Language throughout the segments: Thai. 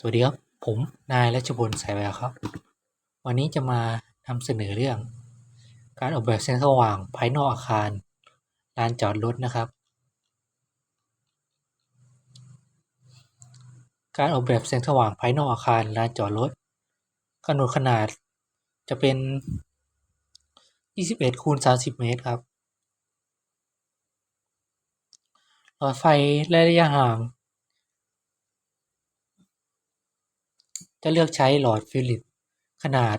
สวัสดีครับ ผมนายรัชพลสายแววครับ วันนี้จะมานำเสนอเรื่อง การออกแบบแสงสว่างภายนอกอาคารลานจอดรถนะครับ การออกแบบแสงสว่างภายนอกอาคารลานจอดรถกำหนดขนาดจะเป็น 21คูณ30 เมตรครับหลอดไฟและระยะห่าง จะเลือกใช้หลอดฟิลิปขนาด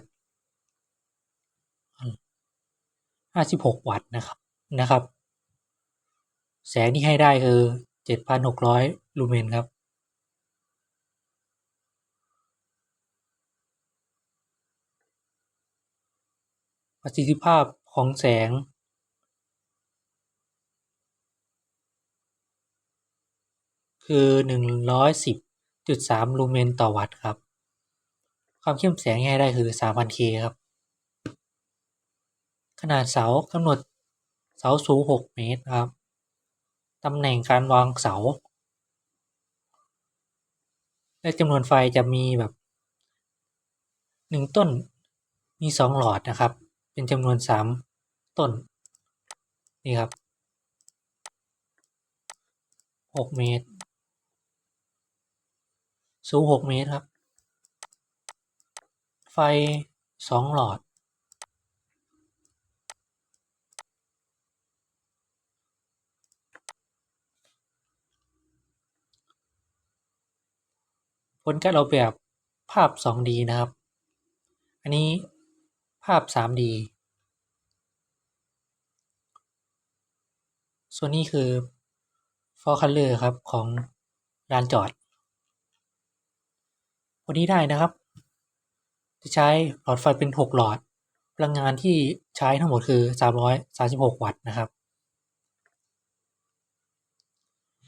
56 วัตต์นะครับนะครับ แสงที่ให้ได้คือ 7,600 ลูเมนครับประสิทธิภาพของแสง คือ 110.3 ลูเมนต่อวัตต์ครับ ความเข้มแสงที่ให้ได้คือ 3,000เคครับ ขนาดเสากำหนดเสาสูง 6 เมตรครับ ตำแหน่งการวางเสา และจำนวนไฟจะมีแบบ1ต้นมี2หลอดนะครับ เป็นจำนวน3ต้น นี่ครับ6เมตร สูง6เมตรครับ ไฟ2หลอด ผลการออกแบบภาพ 2D นะครับ อันนี้ภาพ 3D ส่วนนี้คือ for color ครับ ของลานจอด วันนี้ได้นะครับ ใช้หลอดไฟเป็น 6 หลอด พลังงานที่ใช้ทั้งหมดคือ 336 วัตต์นะครับ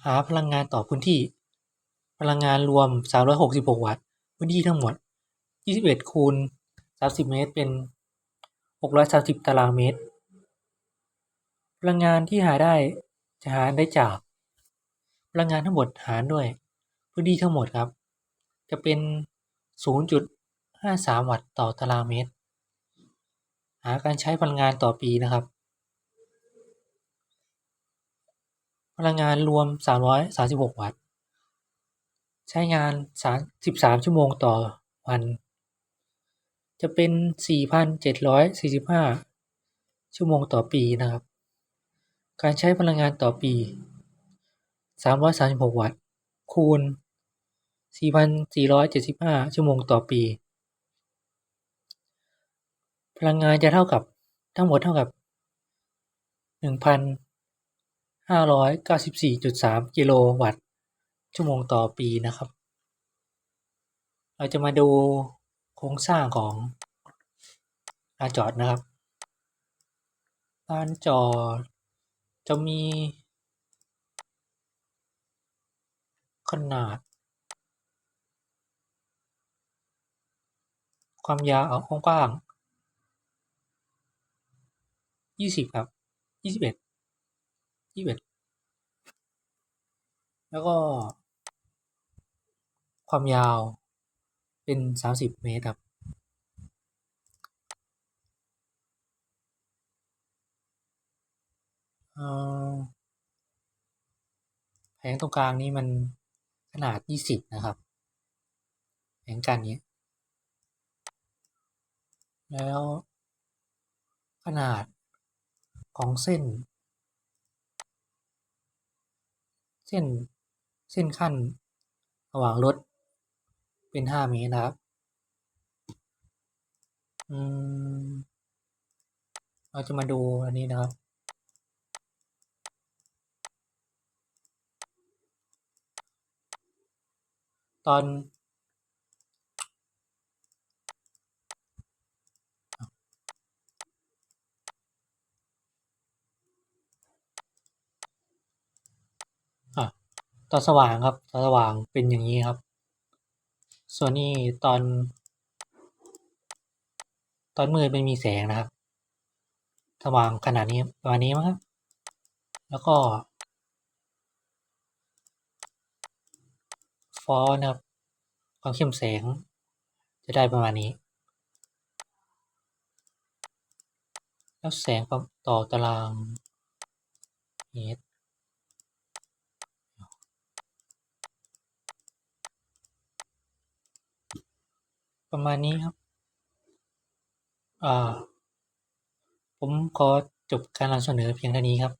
หาพลังงานต่อพื้นที่ พลังงานรวม 366 วัตต์ พื้นที่ทั้งหมด 21 คูณ 30 เมตรเป็น 630 ตารางเมตร พลังงานที่หาได้จะหาได้จาก พลังงานทั้งหมดหารด้วย พื้นที่ทั้งหมดครับ จะเป็น 53 วัตต์ต่อตารางเมตร หาการใช้พลังงานต่อปีนะครับ พลังงานรวม 336 วัตต์ ใช้งาน 13 ชั่วโมงต่อวัน จะเป็น 4,745 ชั่วโมงต่อปีนะครับ การใช้พลังงานต่อปี 336 วัตต์ คูณ 4,475 ชั่วโมงต่อปี พลังงานจะเท่ากับทั้งหมดเท่ากับ 1,594.3 กิโลวัตต์ ชั่วโมงต่อปีนะครับ เราจะมาดูโครงสร้างของลานจอดนะครับลานจอดจะมี ขนาด ความยาวกว้าง ยี่สิบครับยี่สิบเอ็ดยี่สิบเอ็ดแล้วก็ ความยาวเป็นสามสิบเมตรครับแผงตรงกลางนี้มันขนาดยี่สิบนะครับ แผงกันนี้ แล้วขนาด ของเส้น เส้นเส้นขั้นระหว่างรถเป็น5เมตรนะครับ อืม เราจะมาดูอันนี้นะครับ ตอน อะ ตอนสว่างครับ ตอนสว่างเป็นอย่างนี้ครับ ส่วนนี้ตอน ตอนมืดไม่มีแสงนะครับ สว่างขนาดนี้ประมาณนี้มั้งครับ แล้วก็ฟอนต์นะครับ ความเข้มแสง จะได้ประมาณนี้ แล้วแสงต่อตารางเมตร ประมาณนี้ครับ อ่า ผมขอจบการนำเสนอเพียงเท่านี้ครับ